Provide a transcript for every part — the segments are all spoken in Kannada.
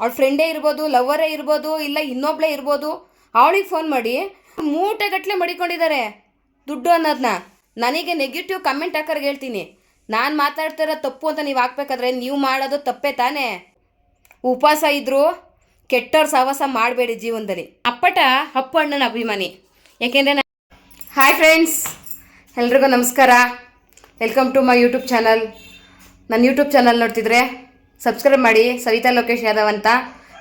ಅವಳ ಫ್ರೆಂಡೇ ಇರ್ಬೋದು ಲವ್ವರೇ ಇರ್ಬೋದು, ಇಲ್ಲ ಇನ್ನೊಬ್ಳೇ ಇರ್ಬೋದು, ಅವಳಿಗೆ ಫೋನ್ ಮಾಡಿ ಮೂಟೆಗಟ್ಟಲೆ ಮಡಿಕೊಂಡಿದ್ದಾರೆ ದುಡ್ಡು ಅನ್ನೋದನ್ನ ನನಗೆ ನೆಗೆಟಿವ್ ಕಮೆಂಟ್ ಹಾಕೋರ್ಗೆ ಹೇಳ್ತೀನಿ. ನಾನು ಮಾತಾಡ್ತಿರೋ ತಪ್ಪು ಅಂತ ನೀವು ಹಾಕ್ಬೇಕಾದ್ರೆ ನೀವು ಮಾಡೋದು ತಪ್ಪೇ ತಾನೇ? ಉಪವಾಸ ಇದ್ದರೂ ಕೆಟ್ಟವ್ರ ಸಹವಾಸ ಮಾಡಬೇಡಿ ಜೀವನದಲ್ಲಿ. ಅಪ್ಪಟ ಅಪ್ಪು ಅಣ್ಣನ ಅಭಿಮಾನಿ. ಯಾಕೆಂದರೆ ಹಾಯ್ ಫ್ರೆಂಡ್ಸ್ ಎಲ್ರಿಗೂ ನಮಸ್ಕಾರ. Welcome to my YouTube channel ನನ್ನ ಯೂಟ್ಯೂಬ್ ಚಾನಲ್ ನೋಡ್ತಿದ್ರೆ ಸಬ್ಸ್ಕ್ರೈಬ್ ಮಾಡಿ ಸವಿತಾ ಲೋಕೇಶ್ ಯಾದವ್ ಅಂತ.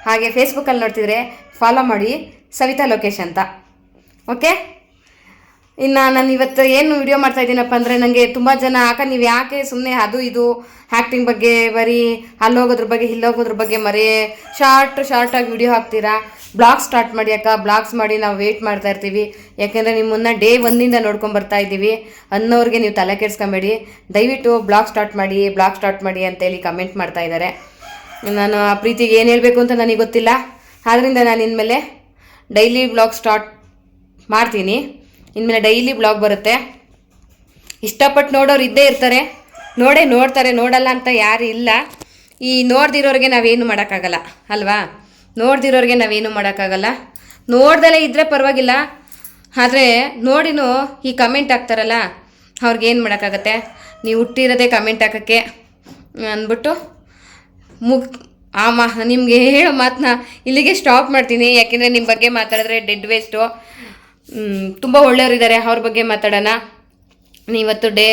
ಹಾಗೆ ಫೇಸ್ಬುಕ್ಕಲ್ಲಿ ನೋಡ್ತಿದ್ರೆ ಫಾಲೋ ಮಾಡಿ ಸವಿತಾ ಲೋಕೇಶ್ ಅಂತ. ಓಕೆ ಇನ್ನು ನಾನು ಇವತ್ತು ಏನು ವಿಡಿಯೋ ಮಾಡ್ತಾ ಇದ್ದೀನಪ್ಪ ಅಂದರೆ ನನಗೆ ತುಂಬ ಜನ ಆಕ ನೀವು ಯಾಕೆ ಸುಮ್ಮನೆ ಅದು ಇದು ಆ್ಯಕ್ಟಿಂಗ್ ಬಗ್ಗೆ ಬರೀ ಅಲ್ಲೋಗೋದ್ರ ಬಗ್ಗೆ, ಇಲ್ಲೋಗೋದ್ರ ಬಗ್ಗೆ ಮರಿ ಶಾರ್ಟ್ ಶಾರ್ಟಾಗಿ ವಿಡಿಯೋ ಹಾಕ್ತೀರಾ? ಬ್ಲಾಗ್ ಸ್ಟಾರ್ಟ್ ಮಾಡಿ ಅಕ್ಕ. ಬ್ಲಾಗ್ಸ್ ಮಾಡಿ ನಾವು ವೇಟ್ ಮಾಡ್ತಾ ಇರ್ತೀವಿ. ಯಾಕೆಂದರೆ ನಿಮ್ಮನ್ನ ಡೇ ಒಂದಿಂದ ನೋಡ್ಕೊಂಡು ಬರ್ತಾ ಇದ್ದೀವಿ. ಅನ್ನೋರಿಗೆ ನೀವು ತಲೆ ಕೆಡಿಸ್ಕೊಂಬೇಡಿ. ದಯವಿಟ್ಟು ಬ್ಲಾಗ್ ಸ್ಟಾರ್ಟ್ ಮಾಡಿ ಬ್ಲಾಗ್ ಸ್ಟಾರ್ಟ್ ಮಾಡಿ ಅಂತೇಳಿ ಕಮೆಂಟ್ ಮಾಡ್ತಾ ಇದ್ದಾರೆ ನಾನು ಆ ಪ್ರೀತಿಗೆ ಏನು ಹೇಳಬೇಕು ಅಂತ ನನಗೆ ಗೊತ್ತಿಲ್ಲ. ಆದ್ದರಿಂದ ನಾನು ಇನ್ಮೇಲೆ ಡೈಲಿ ಬ್ಲಾಗ್ ಸ್ಟಾರ್ಟ್ ಮಾಡ್ತೀನಿ. ಇನ್ಮೇಲೆ ಡೈಲಿ ಬ್ಲಾಗ್ ಬರುತ್ತೆ. ಇಷ್ಟಪಟ್ಟು ನೋಡೋರು ಇದ್ದೇ ಇರ್ತಾರೆ. ನೋಡೇ ನೋಡ್ತಾರೆ. ನೋಡಲ್ಲ ಅಂತ ಯಾರು ಇಲ್ಲ. ಈ ನೋಡ್ದಿರೋರಿಗೆ ನಾವೇನು ಮಾಡೋಕ್ಕಾಗಲ್ಲ. ಅಲ್ವಾ? ನೋಡ್ದಿರೋರಿಗೆ ನಾವೇನು ಮಾಡೋಕ್ಕಾಗಲ್ಲ. ನೋಡ್ದಲೇ ಇದ್ದರೆ ಪರವಾಗಿಲ್ಲ. ಆದರೆ ನೋಡಿನೂ ಈ ಕಮೆಂಟ್ ಹಾಕ್ತಾರಲ್ಲ ಅವ್ರಿಗೇನು ಮಾಡೋಕ್ಕಾಗತ್ತೆ? ನೀವು ಹುಟ್ಟಿರೋದೇ ಕಮೆಂಟ್ ಹಾಕೋಕ್ಕೆ ಅಂದ್ಬಿಟ್ಟು ಮುಗ್ ಆ ಮಾ, ನಿಮಗೆ ಹೇಳೋ ಮಾತನ್ನ ಇಲ್ಲಿಗೆ ಸ್ಟಾಪ್ ಮಾಡ್ತೀನಿ. ಯಾಕೆಂದರೆ ನಿಮ್ಮ ಬಗ್ಗೆ ಮಾತಾಡಿದ್ರೆ ಡೆಡ್ ವೇಸ್ಟು ತುಂಬ ಒಳ್ಳೆಯವರಿದ್ದಾರೆ. ಅವ್ರ ಬಗ್ಗೆ ಮಾತಾಡೋಣ. ಇವತ್ತು ಡೇ,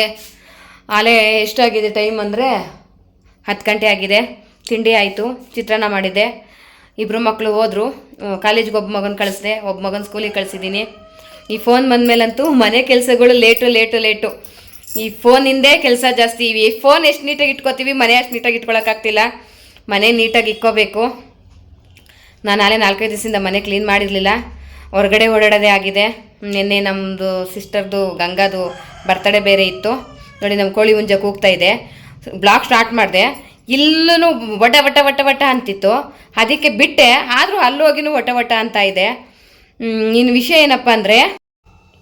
ಆಲೇ ಎಷ್ಟಾಗಿದೆ ಟೈಮ್ ಅಂದರೆ ಹತ್ತು ಗಂಟೆ ಆಗಿದೆ. ತಿಂಡಿ ಆಯಿತು. ಚಿತ್ರಾನ್ನ ಮಾಡಿದ್ದೆ. ಇಬ್ಬರು ಮಕ್ಕಳು ಹೋದರು. ಕಾಲೇಜ್ಗೆ ಒಬ್ಬ ಮಗನ ಕಳಿಸ್ದೆ. ಒಬ್ಬ ಮಗನ ಸ್ಕೂಲಿಗೆ ಕಳಿಸಿದ್ದೀನಿ. ಈ ಫೋನ್ ಬಂದಮೇಲಂತೂ ಮನೆ ಕೆಲಸಗಳು ಲೇಟು ಲೇಟು ಲೇಟು. ಈ ಫೋನಿಂದೇ ಕೆಲಸ ಜಾಸ್ತಿ. ಇವಿ ಫೋನ್ ಎಷ್ಟು ನೀಟಾಗಿ ಇಟ್ಕೋತೀವಿ, ಮನೆ ಅಷ್ಟು ನೀಟಾಗಿ ಇಟ್ಕೊಳಕ್ಕಾಗ್ತಿಲ್ಲ. ಮನೆ ನೀಟಾಗಿ ಇಕ್ಕೋಬೇಕು. ನಾನು ನಾಳೆ ನಾಲ್ಕೈದು ದಿವಸದಿಂದ ಮನೆ ಕ್ಲೀನ್ ಮಾಡಿರಲಿಲ್ಲ. ಹೊರಗಡೆ ಓಡಾಡೋದೇ ಆಗಿದೆ. ನಿನ್ನೆ ನಮ್ಮದು ಸಿಸ್ಟರ್ದು ಗಂಗಾದು ಬರ್ತಡೇ ಬೇರೆ ಇತ್ತು. ನೋಡಿ ನಮ್ಮ ಕೋಳಿ ಹುಂಜ ಕೂಗ್ತಾ ಇದೆ. ಬ್ಲಾಗ್ ಸ್ಟಾರ್ಟ್ ಮಾಡಿದೆ. ಇಲ್ಲೂ ವಟ ವಟ ವಟ ವಟ ಅಂತಿತ್ತು. ಅದಕ್ಕೆ ಬಿಟ್ಟೆ. ಆದರೂ ಅಲ್ಲೂ ಹೋಗಿನೂ ವಟ ವಟ ಅಂತ ಇದೆ. ಇನ್ನು ವಿಷಯ ಏನಪ್ಪ ಅಂದರೆ,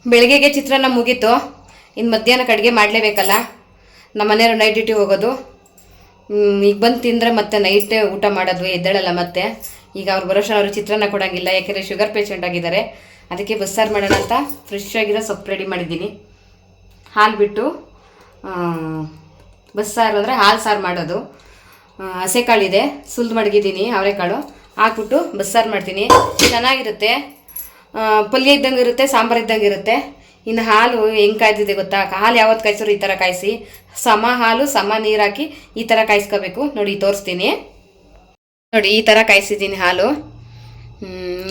ಬೆಳಗ್ಗೆಗೆ ಚಿತ್ರಾನ್ನ ಮುಗೀತು. ಇನ್ನು ಮಧ್ಯಾಹ್ನಕ್ಕೆ ಅಡುಗೆ ಮಾಡಲೇಬೇಕಲ್ಲ. ನಮ್ಮ ಮನೆಯವರು ನೈಟ್ ಡ್ಯೂಟಿ ಹೋಗೋದು. ಈಗ ಬಂದು ತಿಂದರೆ ಮತ್ತೆ ನೈಟೇ ಊಟ ಮಾಡೋದು, ಎದ್ದೇಳಲ್ಲ ಮತ್ತೆ. ಈಗ ಅವ್ರು ಬರೋಷ ಅವರು ಚಿತ್ರಾನ್ನ ಕೊಡೋಂಗಿಲ್ಲ, ಯಾಕೆಂದರೆ ಶುಗರ್ ಪೇಷಂಟ್ ಆಗಿದ್ದಾರೆ. ಅದಕ್ಕೆ ಬಸ್ಸಾರು ಮಾಡೋಣ ಅಂತ ಫ್ರೆಶ್ ಆಗಿರೋ ಸೊಪ್ಪು ರೆಡಿ ಮಾಡಿದ್ದೀನಿ. ಹಾಲು ಬಿಟ್ಟು ಬಸ್ಸಾರು ಅಂದರೆ ಹಾಲು ಸಾರು ಮಾಡೋದು. ಹಸೆಕಾಳಿದೆ ಸುಲ್ದು ಮಡಗಿದ್ದೀನಿ ಅವರೆಕಾಳು ಹಾಕ್ಬಿಟ್ಟು ಬಸ್ಸಾರು ಮಾಡ್ತೀನಿ. ಚೆನ್ನಾಗಿರುತ್ತೆ. ಪಲ್ಯ ಇದ್ದಂಗೆ ಇರುತ್ತೆ, ಸಾಂಬಾರು ಇದ್ದಂಗೆ ಇರುತ್ತೆ. ಇನ್ನು ಹಾಲು ಹೆಂಗೆ ಕಾಯ್ದಿದೆ ಗೊತ್ತಾ? ಹಾಲು ಯಾವತ್ತು ಕಾಯಿಸೋರು ಈ ಥರ ಕಾಯಿಸಿ. ಸಮ ಹಾಲು, ಸಮ ನೀರು ಹಾಕಿ ಈ ಥರ ಕಾಯಿಸ್ಕೋಬೇಕು. ನೋಡಿ, ತೋರಿಸ್ತೀನಿ. ನೋಡಿ, ಈ ಥರ ಕಾಯಿಸಿದ್ದೀನಿ ಹಾಲು.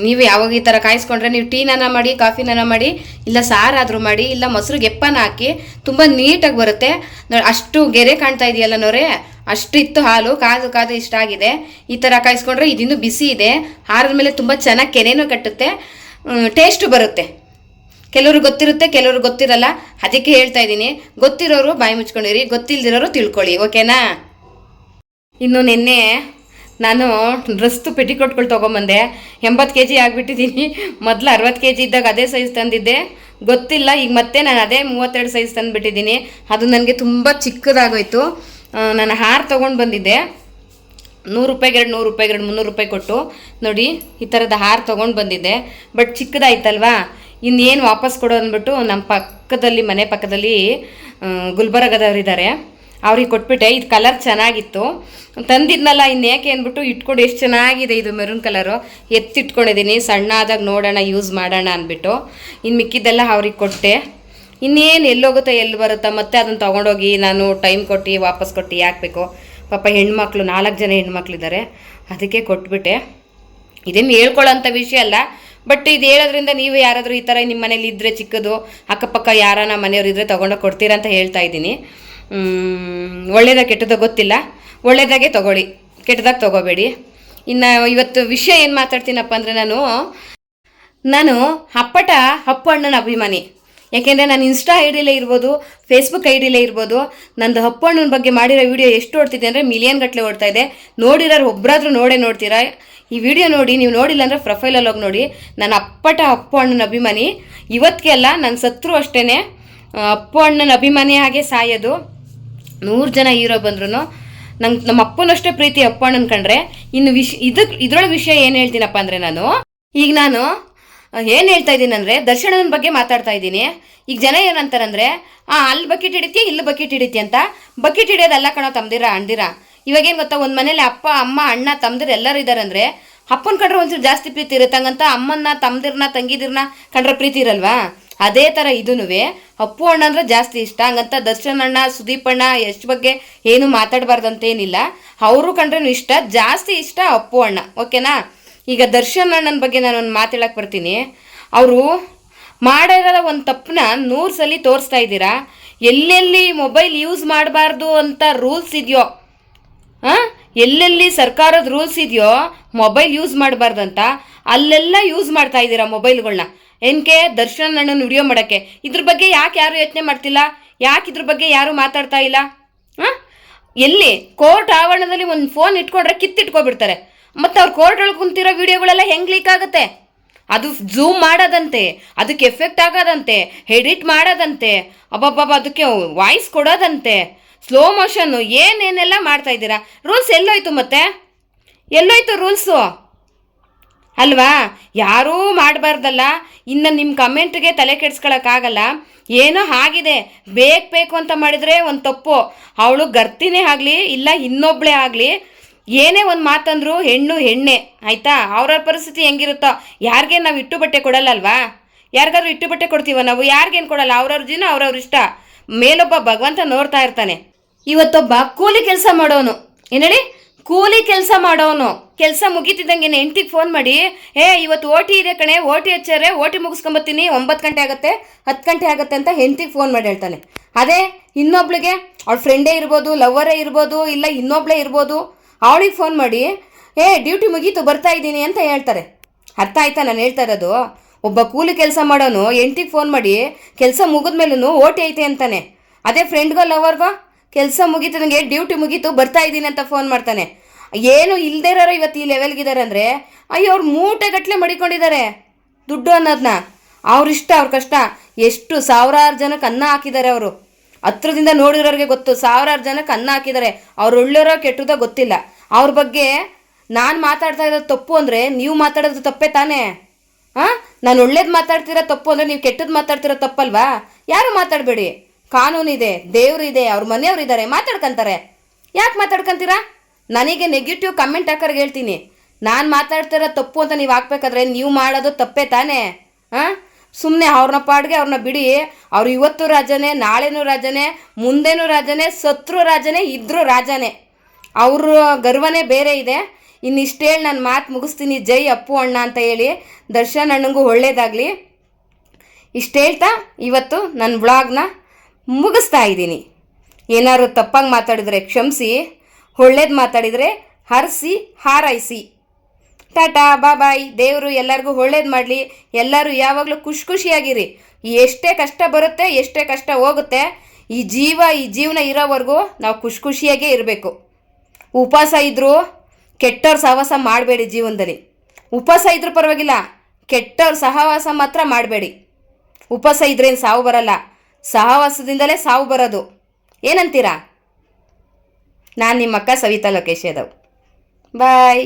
ನೀವು ಯಾವಾಗ ಈ ಥರ ಕಾಯಿಸ್ಕೊಂಡ್ರೆ ನೀವು ಟೀನನ ಮಾಡಿ, ಕಾಫಿನನ ಮಾಡಿ, ಇಲ್ಲ ಸಾರಾದರೂ ಮಾಡಿ, ಇಲ್ಲ ಮೊಸರು ಗೆಪ್ಪನ ಹಾಕಿ, ತುಂಬ ನೀಟಾಗಿ ಬರುತ್ತೆ. ನೋಡಿ ಅಷ್ಟು ಗೆರೆ ಕಾಣ್ತಾ ಇದೆಯಲ್ಲ ನೋರೆ ಅಷ್ಟು ಇತ್ತು ಹಾಲು, ಕಾದು ಕಾದು ಇಷ್ಟ ಆಗಿದೆ. ಈ ಥರ ಕಾಯಿಸ್ಕೊಂಡ್ರೆ ಇದಿನ್ನೂ ಬಿಸಿ ಇದೆ. ಹಾರದ ಮೇಲೆ ತುಂಬ ಚೆನ್ನಾಗಿ ಕೆನೆನೂ ಕಟ್ಟುತ್ತೆ. ಟೇಸ್ಟು ಬರುತ್ತೆ. ಕೆಲವರು ಗೊತ್ತಿರುತ್ತೆ ಕೆಲವರು ಗೊತ್ತಿರಲ್ಲ. ಅದಕ್ಕೆ ಹೇಳ್ತಾ ಇದ್ದೀನಿ. ಗೊತ್ತಿರೋರು ಬಾಯಿ ಮುಚ್ಕೊಂಡಿರಿ, ಗೊತ್ತಿಲ್ದಿರೋರು ತಿಳ್ಕೊಳ್ಳಿ, ಓಕೆನಾ? ಇನ್ನು ನಿನ್ನೆ ನಾನು ರಸ್ತು ಪೆಟಿಕೋಟ್ಗಳು ತೊಗೊಂಬಂದೆ. ಎಂಬತ್ತು ಕೆ ಜಿ ಆಗಿಬಿಟ್ಟಿದ್ದೀನಿ ಮೊದಲು ಅರವತ್ತು ಕೆ ಜಿ ಇದ್ದಾಗ ಅದೇ ಸೈಜ್ ತಂದಿದ್ದೆ. ಗೊತ್ತಿಲ್ಲ, ಈಗ ಮತ್ತೆ ನಾನು ಅದೇ ಮೂವತ್ತೆರಡು ಸೈಜ್ ತಂದುಬಿಟ್ಟಿದ್ದೀನಿ ಅದು ನನಗೆ ತುಂಬ ಚಿಕ್ಕದಾಗೋಯ್ತು. ನಾನು ಹಾರ ತೊಗೊಂಡು ಬಂದಿದ್ದೆ. ನೂರು ರೂಪಾಯಿಗೆ ಎರಡು ನೂರು ರೂಪಾಯಿಗೆ ಎರಡು ಮುನ್ನೂರು ರೂಪಾಯಿ ಕೊಟ್ಟು. ನೋಡಿ, ಈ ಥರದ ಹಾರ ತೊಗೊಂಡು ಬಂದಿದ್ದೆ. ಬಟ್ ಚಿಕ್ಕದಾಯ್ತಲ್ವಾ? ಇನ್ನೇನು ವಾಪಸ್ ಕೊಡೋ ಅಂದ್ಬಿಟ್ಟು ನಮ್ಮ ಪಕ್ಕದಲ್ಲಿ, ಮನೆ ಪಕ್ಕದಲ್ಲಿ ಗುಲ್ಬರ್ಗದವರಿದ್ದಾರೆ. ಅವ್ರಿಗೆ ಕೊಟ್ಬಿಟ್ಟೆ, ಇದು ಕಲರ್ ಚೆನ್ನಾಗಿತ್ತು. ತಂದಿದ್ನಲ್ಲ ಇನ್ನು ಯಾಕೆ ಅಂದ್ಬಿಟ್ಟು ಇಟ್ಕೊಂಡು ಎಷ್ಟು ಚೆನ್ನಾಗಿದೆ ಇದು ಮೆರೂನ್ ಕಲರು. ಎತ್ತಿಟ್ಕೊಂಡಿದ್ದೀನಿ ಸಣ್ಣ ಆದಾಗ ನೋಡೋಣ, ಯೂಸ್ ಮಾಡೋಣ ಅಂದ್ಬಿಟ್ಟು. ಇನ್ನು ಮಿಕ್ಕಿದ್ದೆಲ್ಲ ಅವ್ರಿಗೆ ಕೊಟ್ಟೆ. ಇನ್ನೇನು ಎಲ್ಲೋಗುತ್ತೋ, ಎಲ್ಲಿ ಬರುತ್ತೋ? ಮತ್ತೆ ಅದನ್ನು ತೊಗೊಂಡೋಗಿ ನಾನು ಟೈಮ್ ಕೊಟ್ಟು, ವಾಪಸ್ ಕೊಟ್ಟು ಯಾಕಬೇಕು ಪಾಪ ಹೆಣ್ಮಕ್ಳು, ನಾಲ್ಕು ಜನ ಹೆಣ್ಮಕ್ಳಿದ್ದಾರೆ. ಅದಕ್ಕೆ ಕೊಟ್ಬಿಟ್ಟೆ. ಇದೇನು ಹೇಳ್ಕೊಳ್ಳೋಂಥ ವಿಷಯ ಅಲ್ಲ. ಬಟ್ ಇದು ಹೇಳೋದ್ರಿಂದ ನೀವು ಯಾರಾದರೂ ಈ ಥರ ನಿಮ್ಮ ಮನೇಲಿ ಇದ್ದರೆ ಚಿಕ್ಕದು, ಅಕ್ಕಪಕ್ಕ ಯಾರನ್ನ ಮನೆಯವ್ರು ಇದ್ದರೆ ತೊಗೊಂಡೋಗಿ ಕೊಡ್ತೀರಾ ಅಂತ ಹೇಳ್ತಾ ಇದ್ದೀನಿ. ಒಳ್ಳೇದ, ಕೆಟ್ಟದ ಗೊತ್ತಿಲ್ಲ. ಒಳ್ಳೇದಾಗೆ ತೊಗೊಳ್ಳಿ. ಕೆಟ್ಟದಾಗ ತೊಗೋಬೇಡಿ. ಇನ್ನು ಇವತ್ತು ವಿಷಯ ಏನು ಮಾತಾಡ್ತೀನಪ್ಪ ಅಂದರೆ ನಾನು ನಾನು ಅಪ್ಪಟ ಅಪ್ಪು ಅಣ್ಣನ ಅಭಿಮಾನಿ. ಯಾಕೆಂದರೆ ನಾನು ಇನ್ಸ್ಟಾ ಐ ಡಿಲೇ ಇರ್ಬೋದು ಫೇಸ್ಬುಕ್ ಐ ಡಿಲೇ ಇರ್ಬೋದು. ನಂದು ಹಪ್ಪಣ್ಣನ ಬಗ್ಗೆ ಮಾಡಿರೋ ವಿಡಿಯೋ ಎಷ್ಟು ಓಡ್ತಿದೆ ಅಂದರೆ ಮಿಲಿಯನ್ ಗಟ್ಟಲೆ ಓಡ್ತಾ ಇದೆ. ನೋಡಿರೋರು ಒಬ್ಬರಾದ್ರೂ ನೋಡೇ ನೋಡ್ತೀರಾ? ಈ ವಿಡಿಯೋ ನೋಡಿ, ನೀವು ನೋಡಿಲ್ಲ ಅಂದರೆ ಪ್ರೊಫೈಲಲ್ಲಿ ಹೋಗಿ ನೋಡಿ. ನನ್ನ ಅಪ್ಪಟ ಅಪ್ಪು ಅಣ್ಣನ ಅಭಿಮಾನಿ. ಇವತ್ತಿಗೆ ಅಲ್ಲ ನನ್ನ ಸತ್ರು ಅಷ್ಟೇ ಅಪ್ಪು ಅಣ್ಣನ ಅಭಿಮಾನಿ ಹಾಗೆ ಸಾಯೋದು. ನೂರು ಜನ ಹೀರೋ ಬಂದ್ರು ನಂಗೆ ನಮ್ಮ ಅಪ್ಪನಷ್ಟೇ ಪ್ರೀತಿ ಅಪ್ಪಣ್ಣನ ಕಂಡ್ರೆ. ಇನ್ನು ವಿಷ ಇದಕ್ಕೆ ಇದ್ರೊಳಗೆ ವಿಷಯ ಏನು ಹೇಳ್ತೀನಪ್ಪ ಅಂದರೆ ನಾನು, ಈಗ ನಾನು ಏನು ಹೇಳ್ತಾ ಇದ್ದೀನಿ ಅಂದರೆ, ದರ್ಶನನ ಬಗ್ಗೆ ಮಾತಾಡ್ತಾ ಇದ್ದೀನಿ. ಈಗ ಜನ ಏನಂತಾರಂದ್ರೆ, ಆ, ಅಲ್ಲಿ ಬಕೆಟ್ ಹಿಡಿತಿ, ಇಲ್ಲಿ ಬಕೆಟ್ ಹಿಡಿತಿ ಅಂತ. ಬಕೆಟ್ ಹಿಡಿಯೋದಲ್ಲ ಕಣೋ ತಮ್ದಿರ, ಅಣ್ದಿರ. ಇವಾಗ ಏನು ಗೊತ್ತಾ, ಒಂದು ಮನೇಲಿ ಅಪ್ಪ, ಅಮ್ಮ, ಅಣ್ಣ, ತಮ್ದಿರು ಎಲ್ಲರೂ ಇದ್ದಾರೆ ಅಂದರೆ ಅಪ್ಪನ ಕಂಡ್ರೆ ಒಂಚೂರು ಜಾಸ್ತಿ ಪ್ರೀತಿ ಇರುತ್ತೆ. ಹಂಗಂತ ಅಮ್ಮನ್ನ, ತಮ್ದಿರ್ನ, ತಂಗಿದಿರ್ನ ಕಂಡ್ರೆ ಪ್ರೀತಿ ಇರಲ್ವಾ? ಅದೇ ಥರ ಇದೂನುವೆ. ಅಪ್ಪು ಅಣ್ಣ ಅಂದ್ರೆ ಜಾಸ್ತಿ ಇಷ್ಟ. ಹಂಗಂತ ದರ್ಶನ್ ಅಣ್ಣ, ಸುದೀಪ್ ಅಣ್ಣ ಎಷ್ಟು ಬಗ್ಗೆ ಏನು ಮಾತಾಡಬಾರ್ದಂತೇನಿಲ್ಲ. ಅವರು ಕಂಡ್ರೂ ಇಷ್ಟ, ಜಾಸ್ತಿ ಇಷ್ಟ ಅಪ್ಪು ಅಣ್ಣ. ಓಕೆನಾ? ಈಗ ದರ್ಶನ್ ಅಣ್ಣನ ಬಗ್ಗೆ ನಾನು ಒಂದು ಮಾತಾಡಕ್ಕೆ ಬರ್ತೀನಿ. ಅವರು ಮಾಡಿರೋ ಒಂದು ತಪ್ಪನ್ನ ನೂರು ಸಲ ತೋರಿಸ್ತಾ ಇದ್ದೀರಾ? ಎಲ್ಲೆಲ್ಲಿ ಮೊಬೈಲ್ ಯೂಸ್ ಮಾಡಬಾರ್ದು ಅಂತ ರೂಲ್ಸ್ ಇದೆಯೋ? ಹಾಂ? ಎಲ್ಲೆಲ್ಲಿ ಸರ್ಕಾರದ ರೂಲ್ಸ್ ಇದೆಯೋ ಮೊಬೈಲ್ ಯೂಸ್ ಮಾಡಬಾರ್ದಂತ ಅಲ್ಲೆಲ್ಲ ಯೂಸ್ ಮಾಡ್ತಾ ಇದ್ದೀರಾ ಮೊಬೈಲ್ಗಳನ್ನ ಏನಕ್ಕೆ ದರ್ಶನ್ ಅಣ್ಣನ ವಿಡಿಯೋ ಮಾಡೋಕ್ಕೆ? ಇದ್ರ ಬಗ್ಗೆ ಯಾಕೆ ಯಾರು ಯೋಚನೆ ಮಾಡ್ತಿಲ್ಲ? ಯಾಕೆ ಇದ್ರ ಬಗ್ಗೆ ಯಾರು ಮಾತಾಡ್ತಾ ಇಲ್ಲ? ಹಾಂ? ಎಲ್ಲಿ? ಕೋರ್ಟ್ ಆವರಣದಲ್ಲಿ ಒಂದು ಫೋನ್ ಇಟ್ಕೊಂಡ್ರೆ ಕಿತ್ತಿಟ್ಕೊಬಿಡ್ತಾರೆ. ಮತ್ತು ಅವ್ರು ಕೋರ್ಟ್ ಒಳಗೆ ಕುಂತಿರೋ ವಿಡಿಯೋಗಳೆಲ್ಲ ಹೆಂಗೆ ಲೀಕ್ ಆಗುತ್ತೆ? ಅದು ಝೂಮ್ ಮಾಡೋದಂತೆ, ಅದಕ್ಕೆ ಎಫೆಕ್ಟ್ ಆಗೋದಂತೆ ಎಡಿಟ್ ಮಾಡೋದಂತೆ, ಅಬ್ಬಬ್ಬಬ್ಬ, ಅದಕ್ಕೆ ವಾಯ್ಸ್ ಕೊಡೋದಂತೆ ಸ್ಲೋ ಮೋಷನ್ನು ಏನೇನೆಲ್ಲ ಮಾಡ್ತಾ ಇದ್ದೀರಾ? ರೂಲ್ಸ್ ಎಲ್ಲೋಯ್ತು ಮತ್ತೆ? ಎಲ್ಲೋಯ್ತು ರೂಲ್ಸು ಅಲ್ವಾ? ಯಾರೂ ಮಾಡಬಾರ್ದಲ್ಲ. ಇನ್ನು ನಿಮ್ಮ ಕಮೆಂಟ್ಗೆ ತಲೆ ಕೆಡ್ಸ್ಕೊಳಕ್ಕಾಗಲ್ಲ ಏನೋ ಆಗಿದೆ. ಬೇಕು ಬೇಕು ಅಂತ ಮಾಡಿದರೆ ಒಂದು ತಪ್ಪು. ಅವಳು ಗರ್ತಿನೇ ಆಗಲಿ, ಇಲ್ಲ ಇನ್ನೊಬ್ಬಳೇ ಆಗಲಿ ಏನೇ ಒಂದು ಮಾತಂದ್ರು ಹೆಣ್ಣು ಹೆಣ್ಣೆ, ಆಯಿತಾ? ಅವ್ರವ್ರ ಪರಿಸ್ಥಿತಿ ಹೆಂಗಿರುತ್ತೋ? ಯಾರಿಗೆ ನಾವು ಇಟ್ಟು ಬಟ್ಟೆ ಕೊಡಲ್ಲ ಅಲ್ವಾ ಯಾರಿಗಾದ್ರೂ ಇಟ್ಟು ಬಟ್ಟೆ ಕೊಡ್ತೀವ ನಾವು? ಯಾರಿಗೇನು ಕೊಡಲ್ಲ? ಅವ್ರವ್ರ ಜೀವನ ಅವ್ರವ್ರ ಇಷ್ಟ. ಮೇಲೊಬ್ಬ ಭಗವಂತ ನೋಡ್ತಾ ಇರ್ತಾನೆ. ಇವತ್ತೊಬ್ಬ ಕೂಲಿ ಕೆಲಸ ಮಾಡೋನು. ಏನೇಳಿ? ಕೂಲಿ ಕೆಲಸ ಮಾಡೋನು. ಕೆಲಸ ಮುಗೀತಿದ್ದಂಗೆ ಹೆಂಡ್ತಿಗೆ ಫೋನ್ ಮಾಡಿ, ಏ, ಇವತ್ತು ಓಟಿ ಇದೆ ಕಣೆ, ಓಟಿ ಹಚ್ಚಾರೆ, ಓಟಿ ಮುಗಿಸ್ಕೊಂಬತ್ತೀನಿ, ಒಂಬತ್ತು ಗಂಟೆ ಆಗುತ್ತೆ, ಹತ್ತು ಗಂಟೆ ಆಗುತ್ತೆ ಅಂತ ಹೆಂಡ್ತಿಗೆ ಫೋನ್ ಮಾಡಿ ಹೇಳ್ತಾನೆ. ಅದೇ ಇನ್ನೊಬ್ಳಿಗೆ, ಅವ್ಳ ಫ್ರೆಂಡೇ ಇರ್ಬೋದು ಲವ್ವರೇ ಇರ್ಬೋದು, ಇಲ್ಲ ಇನ್ನೊಬ್ಳೇ ಇರ್ಬೋದು ಅವಳಿಗೆ ಫೋನ್ ಮಾಡಿ, ಏ ಡ್ಯೂಟಿ ಮುಗೀತು, ಬರ್ತಾ ಇದ್ದೀನಿ ಅಂತ ಹೇಳ್ತಾರೆ. ಅರ್ಥ ಆಯ್ತಾ ನಾನು ಹೇಳ್ತಾ ಇರೋದು? ಒಬ್ಬ ಕೂಲಿ ಕೆಲಸ ಮಾಡೋನು ಎಂಟಿಗೆ ಫೋನ್ ಮಾಡಿ, ಕೆಲಸ ಮುಗಿದ್ಮೇಲೂ ಓಟಿ ಐತೆ ಅಂತಾನೆ. ಅದೇ ಫ್ರೆಂಡ್ಗೋ ಲವರ್ಗೋ ಕೆಲಸ ಮುಗೀತು ನನಗೆ ಡ್ಯೂಟಿ ಮುಗೀತು, ಬರ್ತಾ ಇದ್ದೀನಿ ಅಂತ ಫೋನ್ ಮಾಡ್ತಾನೆ. ಏನು ಇಲ್ಲದೇ ಇರೋರು ಇವತ್ತು ಈ ಲೆವೆಲ್ಗಿದ್ದಾರೆ ಅಂದರೆ, ಅಯ್ಯೋ, ಅವ್ರು ಮೂಟೆಗಟ್ಟಲೆ ಮಡಿಕೊಂಡಿದ್ದಾರೆ. ದುಡ್ಡು ಅನ್ನೋದನ್ನ ಅವ್ರಿಷ್ಟ ಅವ್ರ ಕಷ್ಟ. ಎಷ್ಟು ಸಾವಿರಾರು ಜನಕ್ಕೆ ಅನ್ನ ಹಾಕಿದ್ದಾರೆ ಅವರು. ಹತ್ರದಿಂದ ನೋಡಿರೋರಿಗೆ ಗೊತ್ತು, ಸಾವಿರಾರು ಜನಕ್ಕೆ ಅನ್ನ ಹಾಕಿದ್ದಾರೆ. ಅವ್ರು ಒಳ್ಳೆಯರೋ ಕೆಟ್ಟದೋ ಗೊತ್ತಿಲ್ಲ. ಅವ್ರ ಬಗ್ಗೆ ನಾನು ಮಾತಾಡ್ತಾ ಇರೋದು ತಪ್ಪು ಅಂದರೆ ನೀವು ಮಾತಾಡೋದು ತಪ್ಪೇ ತಾನೇ? ಹಾಂ? ನಾನು ಒಳ್ಳೇದು ಮಾತಾಡ್ತಿರೋ ತಪ್ಪು ಅಂದರೆ ನೀವು ಕೆಟ್ಟದ್ದು ಮಾತಾಡ್ತಿರೋ ತಪ್ಪಲ್ವಾ? ಯಾರು ಮಾತಾಡಬೇಡಿ. ಕಾನೂನಿದೆ ಇದೆ ಅವ್ರ ಮನೆಯವ್ರು ಇದ್ದಾರೆ ಮಾತಾಡ್ಕೊಂತಾರೆ. ಯಾಕೆ ಮಾತಾಡ್ಕೊಂತೀರಾ? ನನಗೆ ನೆಗೆಟಿವ್ ಕಮೆಂಟ್ ಹಾಕೋರ್ಗೆ ಹೇಳ್ತೀನಿ. ನಾನು ಮಾತಾಡ್ತಿರೋ ತಪ್ಪು ಅಂತ ನೀವು ಹಾಕ್ಬೇಕಾದ್ರೆ ನೀವು ಮಾಡೋದು ತಪ್ಪೇ ತಾನೇ? ಹಾಂ? ಸುಮ್ಮನೆ ಅವ್ರನ್ನ ಪಾಡ್ಗೆ ಅವ್ರನ್ನ ಬಿಡಿ. ಅವ್ರು ಇವತ್ತು ರಾಜನೇ, ನಾಳೆನೂ ರಾಜನೇ, ಮುಂದೇನೂ ರಾಜನೇ, ಸತ್ರು ರಾಜನೇ, ಇದ್ರೂ ರಾಜನೇ. ಅವ್ರ ಗರ್ವನೇ ಬೇರೆ ಇದೆ. ಇನ್ನಿಷ್ಟು ಹೇಳಿ ನಾನು ಮಾತು ಮುಗಿಸ್ತೀನಿ. ಜೈ ಅಪ್ಪು ಅಣ್ಣ ಅಂತ ಹೇಳಿ ದರ್ಶನ್ ಅಣ್ಣಂಗೂ ಒಳ್ಳೇದಾಗಲಿ. ಇಷ್ಟು ಹೇಳ್ತಾ ಇವತ್ತು ನನ್ನ ಬ್ಲಾಗ್ನ ಮುಗಿಸ್ತಾ ಇದ್ದೀನಿ. ಏನಾದ್ರು ತಪ್ಪಾಗಿ ಮಾತಾಡಿದರೆ ಕ್ಷಮಿಸಿ, ಒಳ್ಳೇದು ಮಾತಾಡಿದರೆ ಹರಿಸಿ, ಹಾರೈಸಿ. ಟಾಟಾ ಬಾಯ್ ದೇವರು ಎಲ್ಲರಿಗೂ ಒಳ್ಳೇದು ಮಾಡಲಿ. ಎಲ್ಲರೂ ಯಾವಾಗಲೂ ಖುಷಿ ಖುಷಿಯಾಗಿರಿ. ಎಷ್ಟೇ ಕಷ್ಟ ಬರುತ್ತೆ, ಎಷ್ಟೇ ಕಷ್ಟ ಹೋಗುತ್ತೆ, ಈ ಜೀವ, ಈ ಜೀವನ ಇರೋವರೆಗೂ ನಾವು ಖುಷಿ ಖುಷಿಯಾಗೇ ಇರಬೇಕು. ಉಪವಾಸ ಇದ್ದರೂ ಕೆಟ್ಟವ್ರ ಸಹವಾಸ ಮಾಡಬೇಡಿ ಜೀವನದಲ್ಲಿ. ಉಪವಾಸ ಇದ್ರೂ ಪರವಾಗಿಲ್ಲ, ಕೆಟ್ಟವ್ರ ಸಹವಾಸ ಮಾತ್ರ ಮಾಡಬೇಡಿ. ಉಪವಾಸ ಇದ್ರೇನು ಸಾವು ಬರಲ್ಲ. ಸಹವಾಸದಿಂದಲೇ ಸಾವು ಬರೋದು. ಏನಂತೀರಾ? ನಾನು ನಿಮ್ಮ ಅಕ್ಕ ಸವಿತಾ ಲೋಕೇಶ್ ಯಾದವ್. ಬಾಯ್